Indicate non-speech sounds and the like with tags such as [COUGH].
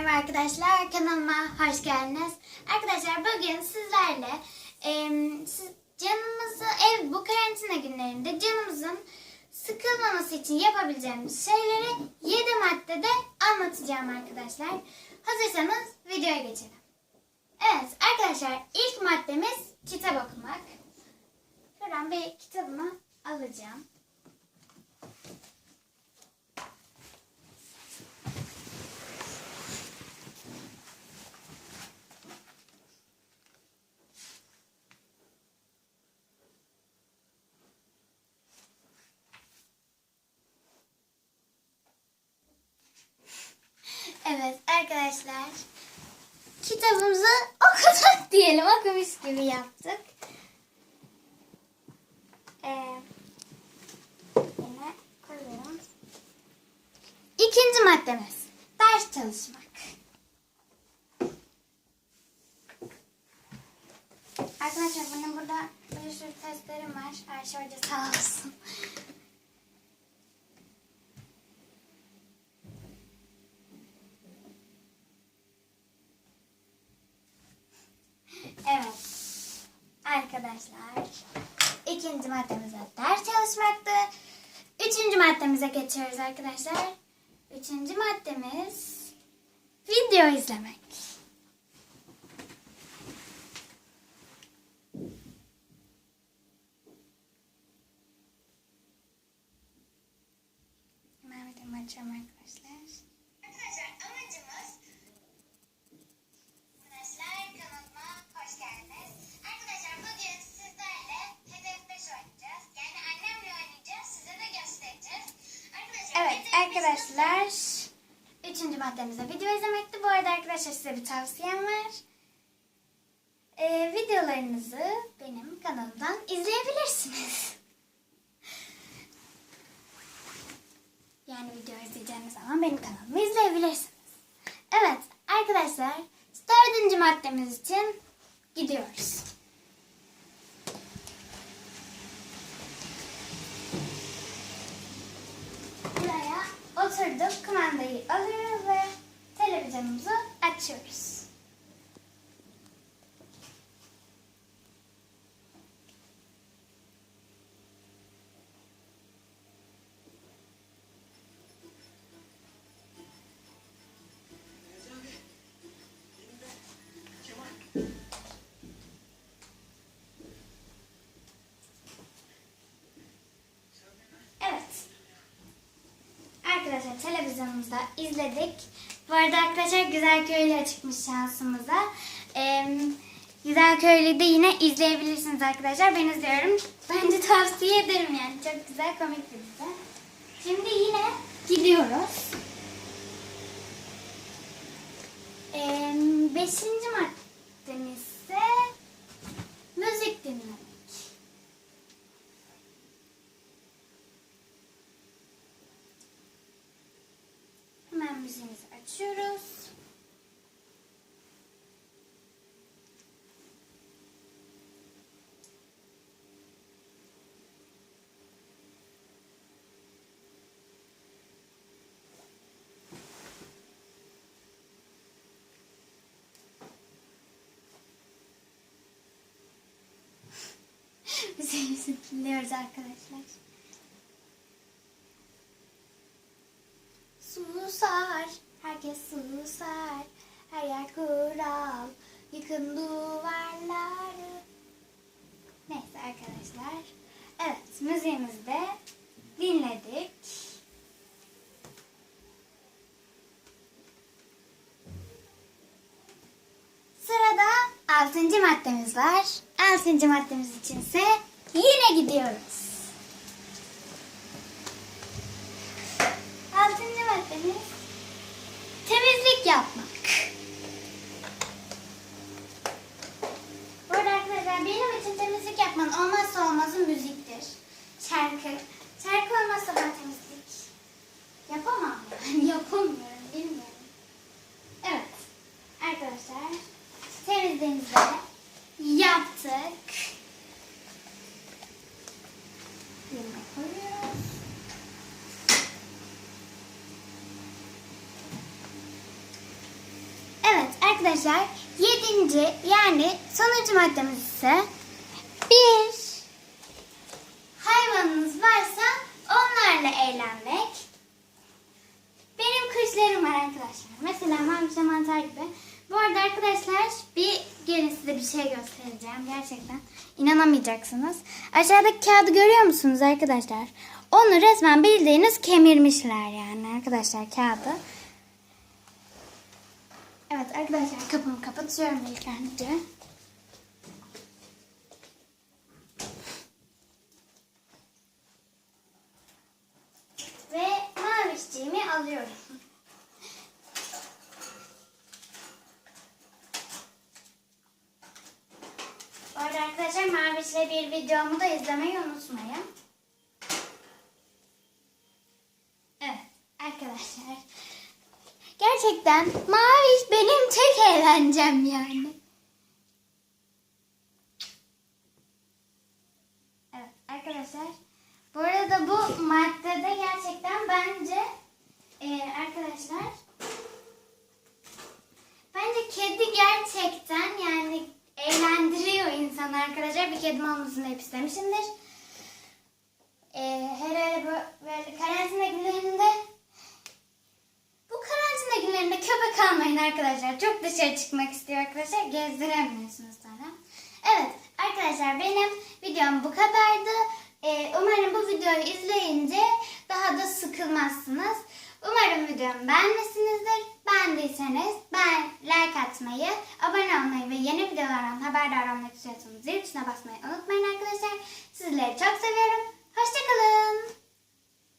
Merhaba arkadaşlar kanalıma hoş geldiniz. Arkadaşlar bugün sizlerle siz, canımızı ev bu karantina günlerinde canımızın sıkılmaması için yapabileceğimiz şeyleri 7 maddede anlatacağım arkadaşlar. Hazırsanız videoya geçelim. Evet arkadaşlar ilk maddemiz kitap okumak. Şuradan bir kitabımı alacağım. Evet arkadaşlar kitabımızı [LAUGHS] okuduk diyelim okumuş gibi yaptık. Ee, yine koyuyorum. İkinci maddemiz ders çalışmak. Arkadaşlar benim burada bir sürü testlerim var. Ayşe Hoca sağ olsun. Evet. Arkadaşlar. ikinci maddemiz de ders çalışmaktı. Üçüncü maddemize geçiyoruz arkadaşlar. Üçüncü maddemiz video izlemek. Arkadaşlar. Üçüncü maddemize video izlemekti. Bu arada arkadaşlar size bir tavsiyem var. Ee, videolarınızı benim kanalımdan izleyebilirsiniz. Yani video izleyeceğiniz zaman benim kanalımı izleyebilirsiniz. Evet arkadaşlar dördüncü maddemiz için gidiyoruz. Oturduk kumandayı alıyoruz ve televizyonumuzu açıyoruz. Televizyonumuzda izledik. Bu arada arkadaşlar Güzel Köylü çıkmış şansımıza. Ee, Güzel Köylü'yü de yine izleyebilirsiniz arkadaşlar. Ben izliyorum. Bence tavsiye ederim yani. Çok güzel komik bir dizi. Şimdi yine gidiyoruz. Ee, beşinci maddemiz Hemen müziğimizi açıyoruz. [LAUGHS] Müziğimizi dinliyoruz arkadaşlar. Susar, herkes susar. Her yer kural, yıkın duvarları. Neyse arkadaşlar. Evet, müziğimizi de dinledik. Sırada altıncı maddemiz var. Altıncı maddemiz içinse yine gidiyoruz. Altıncı maddemiz temizlik yapmak. Burada arkadaşlar benim için temizlik yapmanın olmazsa olmazı müziktir. Şarkı. Şarkı olmazsa ben temizlik yapamam. Yani yapamıyorum, bilmiyorum. Evet. Arkadaşlar temizliğimizi yaptık. Arkadaşlar yedinci yani sonuncu maddemiz ise bir hayvanınız varsa onlarla eğlenmek. Benim kuşlarım var arkadaşlar. Mesela mavi mantar gibi. Bu arada arkadaşlar bir gelin size bir şey göstereceğim. Gerçekten inanamayacaksınız. Aşağıdaki kağıdı görüyor musunuz arkadaşlar? Onu resmen bildiğiniz kemirmişler yani arkadaşlar kağıdı. Evet arkadaşlar kapımı kapatıyorum ilk önce. Ve mavişciğimi alıyorum. Bu arada arkadaşlar Maviş'le bir videomu da izlemeyi unutmayın. Evet arkadaşlar. Gerçekten Maviş benim tek eğlencem yani. Evet arkadaşlar. Bu arada bu maddede gerçekten bence e, arkadaşlar bence kedi gerçekten yani eğlendiriyor insanı arkadaşlar. Bir kedim olmasını hep istemişimdir. E, bu- böyle karantina günlerinde günlerinde köpek almayın arkadaşlar. Çok dışarı çıkmak istiyor arkadaşlar. Gezdiremiyorsunuz sonra. Evet arkadaşlar benim videom bu kadardı. Ee, umarım bu videoyu izleyince daha da sıkılmazsınız. Umarım videomu beğenmişsinizdir. Beğendiyseniz ben like atmayı, abone olmayı ve yeni videolardan haberdar olmak istiyorsanız zil tuşuna basmayı unutmayın arkadaşlar. Sizleri çok seviyorum. Hoşçakalın.